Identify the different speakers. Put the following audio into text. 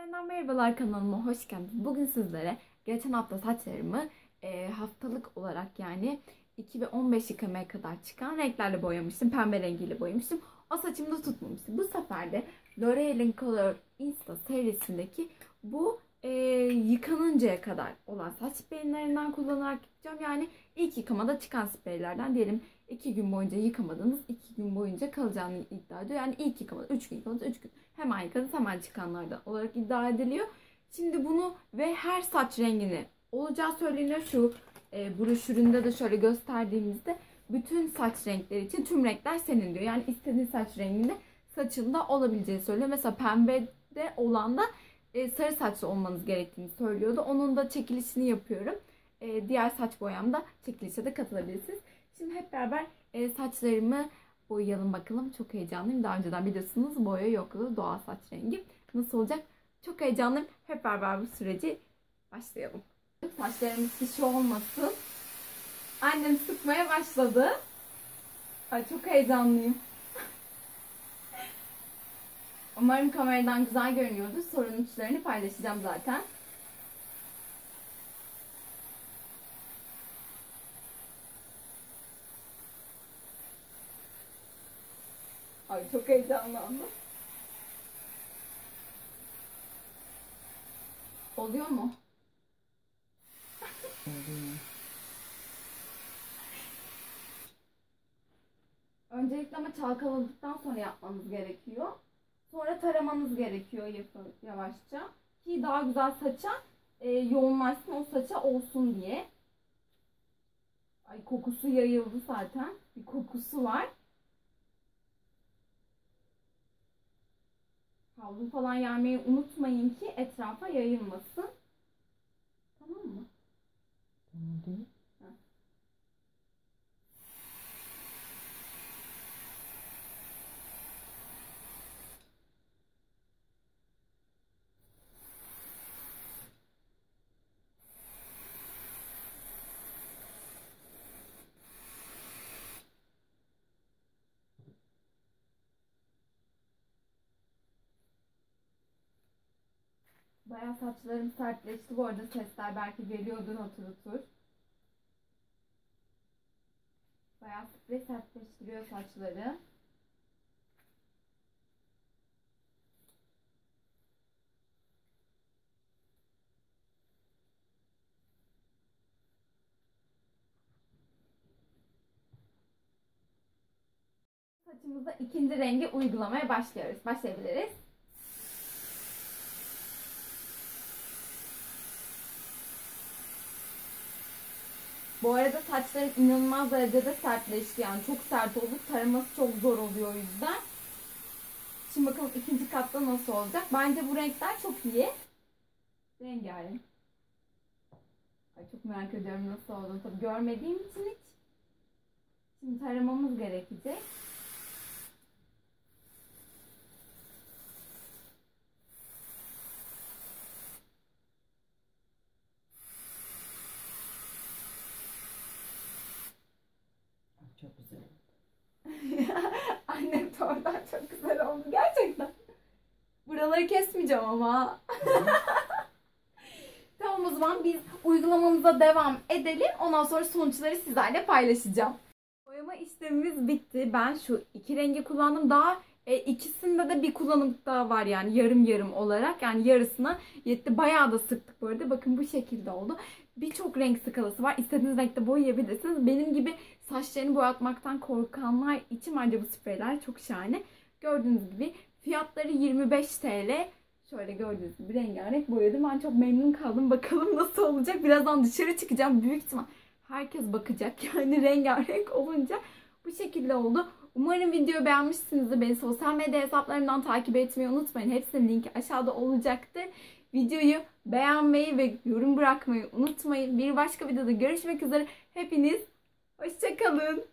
Speaker 1: Üzerinden merhabalar kanalıma hoş geldiniz. Bugün sizlere geçen hafta saçlarımı e, haftalık olarak yani 2 ve 15 yıkamaya kadar çıkan renklerle boyamıştım. Pembe rengiyle boyamıştım. O saçımda tutmamıştı. Bu sefer de L'Oreal'in Color Insta serisindeki bu e, yıkanıncaya kadar olan saç spreylerini kullanarak yapacağım. Yani ilk yıkamada çıkan spreylerden diyelim 2 gün boyunca yıkamadınız. 2 gün boyunca kalacağını iddia ediyor. Yani ilk yıkamada 3 gün yıkamadınız. 3 gün hemen yıkadınız hemen çıkanlardan olarak iddia ediliyor. Şimdi bunu ve her saç rengini olacağı söyleniyor. Şu e, broşüründe de şöyle gösterdiğimizde bütün saç renkleri için tüm renkler senin diyor. Yani istediğin saç renginde saçında olabileceği söylüyor. Mesela pembede olan da e, sarı saçlı olmanız gerektiğini söylüyordu. Onun da çekilişini yapıyorum. E, diğer saç boyamda çekilişe de katılabilirsiniz. Şimdi hep beraber e, saçlarımı boyayalım bakalım. Çok heyecanlıyım. Daha önceden biliyorsunuz boya yoktu. Doğal saç rengi. Nasıl olacak? Çok heyecanlıyım. Hep beraber bu süreci başlayalım. Saçlarımız şiş olmasın. Annem sıkmaya başladı. Ay çok heyecanlıyım. Umarım kameradan güzel görünüyordur. Sonuçlarını paylaşacağım zaten. Ay çok heyecanlandım. Oluyor mu?
Speaker 2: Oluyor.
Speaker 1: Öncelikle ama çalkaladıktan sonra yapmanız gerekiyor. Sonra taramanız gerekiyor yavaşça. Ki daha güzel saça e, yoğunlaşsın o saça olsun diye. Ay kokusu yayıldı zaten. Bir kokusu var. Havlu falan yermeyi unutmayın ki etrafa yayılmasın. Tamam mı?
Speaker 2: Tamam değil.
Speaker 1: Bayağı saçlarım sertleşti. Bu arada sesler belki geliyordur otur otur. Bayağı sprey sertleştiriyor saçları. Saçımızda ikinci rengi uygulamaya başlıyoruz. Başlayabiliriz. Bu arada saçlarım inanılmaz derecede sertleşti yani çok sert oldu. Taraması çok zor oluyor o yüzden. Şimdi bakalım ikinci katta nasıl olacak. Bence bu renkler çok iyi. Rengarenk. Ay çok merak ediyorum nasıl olduğunu. Tabii görmediğim için hiç. Şimdi taramamız gerekecek.
Speaker 2: Bak çok güzel oldu.
Speaker 1: Annem de oradan çok güzel oldu gerçekten. Buraları kesmeyeceğim ama. tamam o zaman biz uygulamamıza devam edelim. Ondan sonra sonuçları sizlerle paylaşacağım. Boyama işlemimiz bitti. Ben şu iki rengi kullandım. Daha e, ikisinde de bir kullanım daha var yani yarım yarım olarak. Yani yarısına yetti. Bayağı da sıktık bu arada. Bakın bu şekilde oldu. Birçok renk skalası var. İstediğiniz renkte boyayabilirsiniz. Benim gibi saçlarını boyatmaktan korkanlar için bence bu spreyler çok şahane. Gördüğünüz gibi fiyatları 25 TL. Şöyle gördüğünüz gibi rengarenk boyadım. Ben çok memnun kaldım. Bakalım nasıl olacak. Birazdan dışarı çıkacağım. Büyük ihtimal herkes bakacak. Yani rengarenk olunca bu şekilde oldu. Umarım videoyu beğenmişsinizdir. Beni sosyal medya hesaplarımdan takip etmeyi unutmayın. Hepsinin linki aşağıda olacaktır. Videoyu beğenmeyi ve yorum bırakmayı unutmayın. Bir başka videoda görüşmek üzere. Hepiniz hoşçakalın.